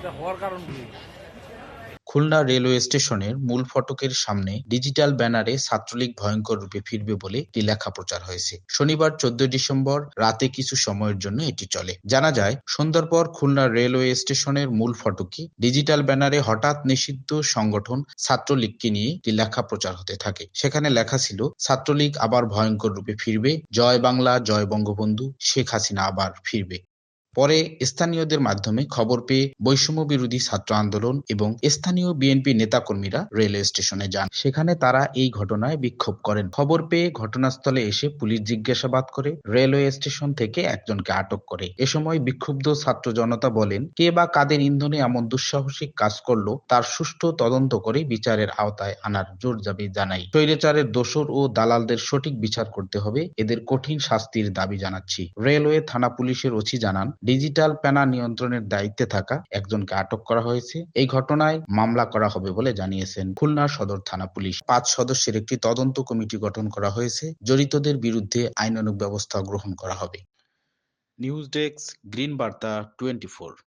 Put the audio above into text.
এটা হওয়ার কারণ কি? খুলনা রেলওয়ে স্টেশনের মূল ফটকের সামনে ডিজিটাল ব্যানারে ছাত্রলীগ ভয়ঙ্কর রূপে ফিরবে বলে একটি লেখা প্রচার হয়েছে। শনিবার চোদ্দ ডিসেম্বর রাতে কিছু সময়ের জন্য এটি চলে। জানা যায়, সন্ধ্যার পর খুলনা রেলওয়ে স্টেশনের মূল ফটকে ডিজিটাল ব্যানারে হঠাৎ নিষিদ্ধ সংগঠন ছাত্রলীগকে নিয়ে একটি লেখা প্রচার হতে থাকে। সেখানে লেখা ছিল, ছাত্রলীগ আবার ভয়ঙ্কর রূপে ফিরবে, জয় বাংলা, জয় বঙ্গবন্ধু, শেখ হাসিনা আবার ফিরবে। পরে স্থানীয়দের মাধ্যমে খবর পেয়ে বৈষম্য বিরোধী ছাত্র আন্দোলন এবং স্থানীয় বিএনপি নেতাকর্মীরা রেলওয়ে স্টেশনে যান। সেখানে তারা এই ঘটনায় বিক্ষোভ করেন। খবর পেয়ে ঘটনাস্থলে এসে পুলিশ জিজ্ঞাসাবাদ করে রেলওয়ে স্টেশন থেকে একজনকে আটক করে। এ সময় বিক্ষুব্ধ ছাত্র জনতা বলেন, কে বা কাদের ইন্ধনে এমন দুঃসাহসিক কাজ করল, তার সুষ্ঠু তদন্ত করে বিচারের আওতায় আনার জোর দাবি জানাই। স্বৈরাচারের দোসর ও দালালদের সঠিক বিচার করতে হবে, এদের কঠিন শাস্তির দাবি জানাচ্ছি। রেলওয়ে থানা পুলিশের ওসি জানান ডিজিটাল প্যানা নিয়ন্ত্রণের দায়িত্বে থাকা একজনকে আটক করা হয়েছে। এই ঘটনায় মামলা করা হবে বলে জানিয়েছেন খুলনা সদর থানা পুলিশ। পাঁচ সদস্যের একটি তদন্ত কমিটি গঠন করা হয়েছে। জড়িতদের বিরুদ্ধে আইনানুগ ব্যবস্থা গ্রহণ করা হবে। নিউজ ডেস্ক, গ্রিন বার্তা টোয়েন্টি